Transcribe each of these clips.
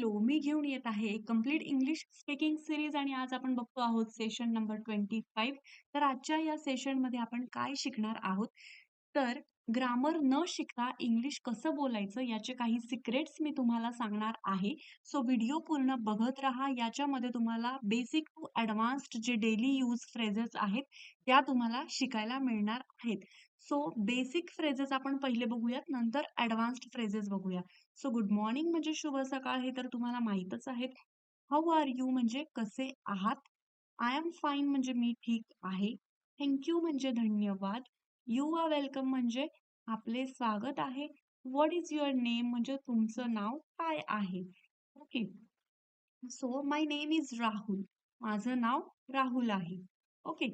Hello, मी घेऊन येत आहे कंप्लीट इंग्लिश स्पीकिंग सिरीज आणि आज आपण बघतो आहोत सेशन नंबर 25. तर आजच्या या सेशनमध्ये आपण काय शिकणार आहोत? तर ग्रामर न शिकता इंग्लिश कसं बोलायचं याचे काही सिक्रेट्स मी तुम्हाला सांगणार आहे. सो व्हिडिओ पूर्ण बघत राहा. याच्यामध्ये तुम्हाला बेसिक टू ॲडव्हान्स्ड जे डेली यूज फ्रेजेस आहेत, त्या तुम्हाला शिकायला मिळणार आहेत. सो बेसिक फ्रेजेस आपण पहिले बघूयात, नंतर ॲडव्हान्स्ड फ्रेजेस बघूया. सो गुड मॉर्निंग म्हणजे शुभ सकाळ हे तर तुम्हाला माहीतच आहेत हाऊ आर यू म्हणजे कसे आहात? आय एम फाईन म्हणजे मी ठीक आहे. थँक यू म्हणजे धन्यवाद. यू आर वेलकम म्हणजे आपले स्वागत आहे. व्हॉट इज युअर नेम म्हणजे तुमचं नाव काय आहे? Okay. So my name is Rahul. माझं नाव राहुल आहे. Okay.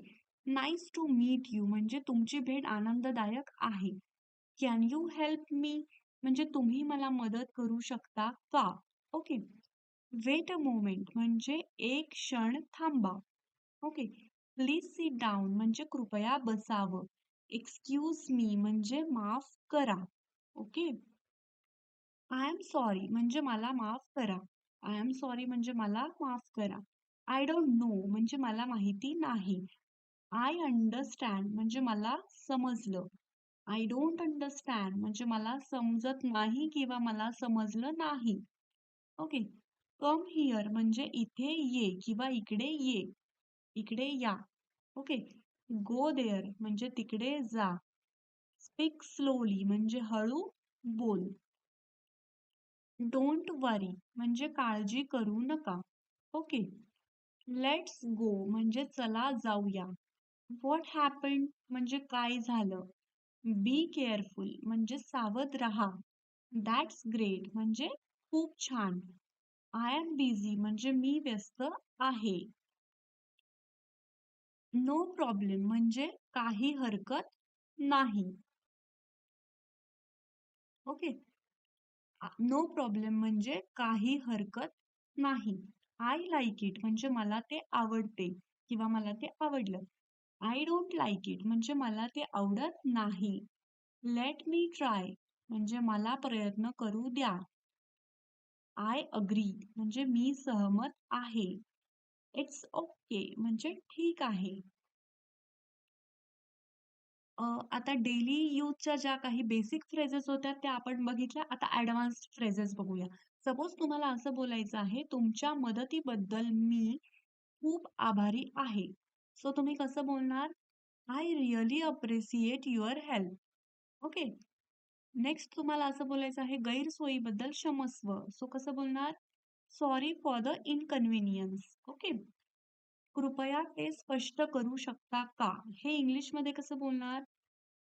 Nice to meet you म्हणजे तुमची भेट आनंददायक आहे. कॅन यू हेल्प मी म्हणजे तुम्ही मला मदत करू शकता का? ओके. वेट अ मोमेंट म्हणजे एक क्षण थांबा. ओके. प्लीज सीट डाऊन म्हणजे कृपया बसावं. एक्सक्यूज मी म्हणजे माफ करा. ओके. आय एम सॉरी म्हणजे मला माफ करा. आय एम सॉरी म्हणजे मला माफ करा. आय डोंट नो म्हणजे मला माहिती नाही. आय अंडरस्टँड म्हणजे मला समजलं. आय डोंट अंडरस्टँड म्हणजे मला समजत नाही किंवा मला समजलं नाही. ओके. कम हिअर म्हणजे इथे ये किंवा इकडे ये. इकडे या. ओके. गो देअर म्हणजे तिकडे जा. स्पीक स्लोली म्हणजे हळू बोल. डोंट वरी म्हणजे काळजी करू नका. ओके. लेट्स गो म्हणजे चला जाऊया. व्हॉट हॅपन म्हणजे काय झालं. बी केअरफुल म्हणजे सावध राहा. दॅट्स ग्रेट म्हणजे खूप छान. आय एम बिझी म्हणजे मी व्यस्त आहे. नो प्रॉब्लेम म्हणजे काही हरकत नाही. ओके. नो प्रॉब्लेम म्हणजे काही हरकत नाही. आय लाईक इट म्हणजे मला ते आवडते किंवा मला ते आवडलं. आय डोंट लाईक इट म्हणजे मला ते आवडत नाही. लेट मी ट्राय म्हणजे मला प्रयत्न करू द्या. आय अग्री म्हणजे मी सहमत आहे. इट्स ओके म्हणजे ठीक आहे. आता डेली यूजच्या ज्या काही बेसिक फ्रेजेस होत्या त्या आपण बघितल्या. आता ॲडव्हान्स्ड फ्रेजेस बघूया. सपोज तुम्हाला असं बोलायचं आहे, तुमच्या मदतीबद्दल मी खूप आभारी आहे. सो तुम्ही कसं बोलणार? I really appreciate your help. Okay. Next तुम्हाला असं बोलायचं आहे, गैरसोयीबद्दल क्षमस्व. सो कसं बोलणार? Sorry for the inconvenience. Okay. कृपया ते स्पष्ट करू शकता का? हे इंग्लिशमध्ये कसं बोलणार?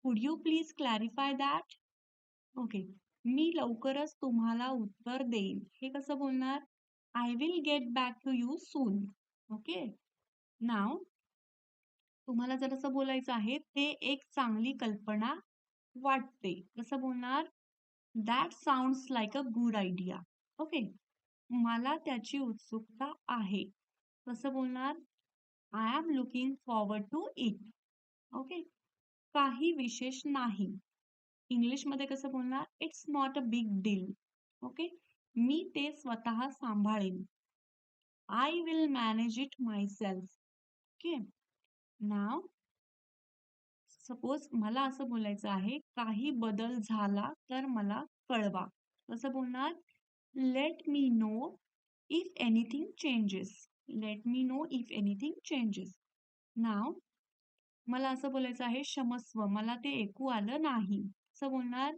Would you please clarify that? Okay. मी लवकरच तुम्हाला उत्तर देईन. हे कसं बोलणार? I will get back to you soon. Okay. Now तुम्हाला जर असं बोलायचं आहे, ते एक चांगली कल्पना वाटते. कसं बोलणार? That sounds like a good idea. Okay. मला त्याची उत्सुकता आहे. कसं बोलणार? I am looking forward to it. Okay. काही विशेष नाही. इंग्लिशमध्ये कसं बोलणार? It's not a big deal. Okay. मी ते स्वतः सांभाळेन. I will manage it myself okay. Now suppose मला असं बोलायचं आहे, काही बदल झाला तर मला कळवा. कसं बोलणार? Let me know if anything changes. Let me know if anything changes. Now मला असं बोलायचं आहे, क्षमस्व मला ते ऐकू आलं नाही. असं बोलणार?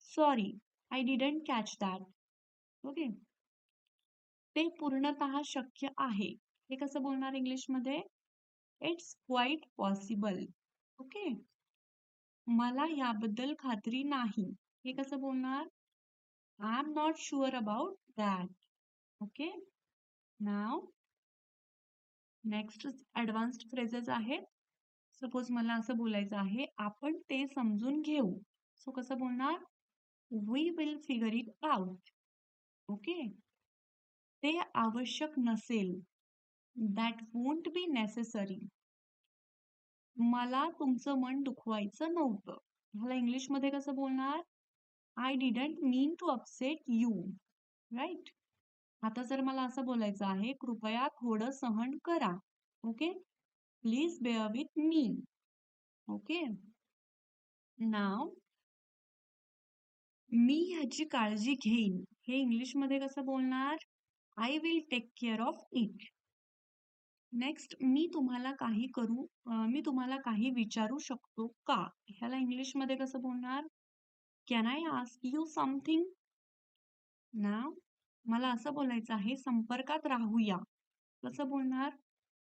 Sorry, I didn't catch that. Okay. ते पूर्णतः शक्य आहे. हे कसं बोलणार इंग्लिशमध्ये? It's quite possible. ओके. मला याबद्दल खात्री नाही. हे कसं बोलणार? I am not sure about that. Okay. Now next advanced phrases आहेत. सपोज मला असं बोलायचं आहे, आपण ते समजून घेऊ. सो कसं बोलणार? We will figure it out. Okay. ते आवश्यक नसेल. That won't be necessary. मला तुमचं मन दुखवायचं नव्हतं. मला इंग्लिशमध्ये कसं बोलणार? I didn't mean to upset you. Right आता जर मला असं बोलायचं आहे कृपया थोडं सहन करा. Okay? Please bear with me okay? Now मी ह्याची काळजी घेईन. हे इंग्लिशमध्ये कसं बोलणार? I will take care of it next मी तुम्हाला काही करू मी तुम्हाला काही विचारू शकतो का? ह्याला इंग्लिशमध्ये कसं बोलणार? Can I ask you something ना मला असं बोलायचं आहे संपर्कात राहूया. कसं बोलणार?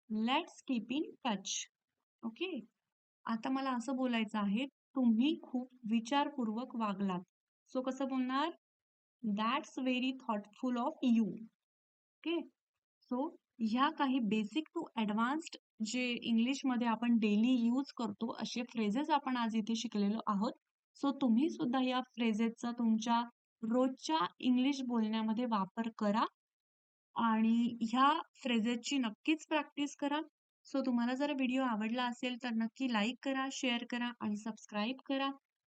Let's keep in touch okay? आता मला असं बोलायचं आहे तुम्ही खूप विचारपूर्वक वागलात. सो कसं बोलणार? That's very thoughtful of you okay? So ह्या काही बेसिक टू ॲडव्हान्स्ड जे इंग्लिशमध्ये आपण डेली यूज करतो असे फ्रेजेस आपण आज इथे शिकलेलो आहोत. सो तुम्ही सुद्धा या फ्रेजेसचा तुमच्या रोजच्या इंग्लिश बोलण्यामध्ये वापर करा आणि ह्या फ्रेजेसची नक्कीच प्रॅक्टिस करा. सो तुम्हाला जर व्हिडिओ आवडला असेल तर नक्की लाईक करा शेअर करा आणि सबस्क्राईब करा.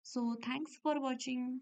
So thanks for watching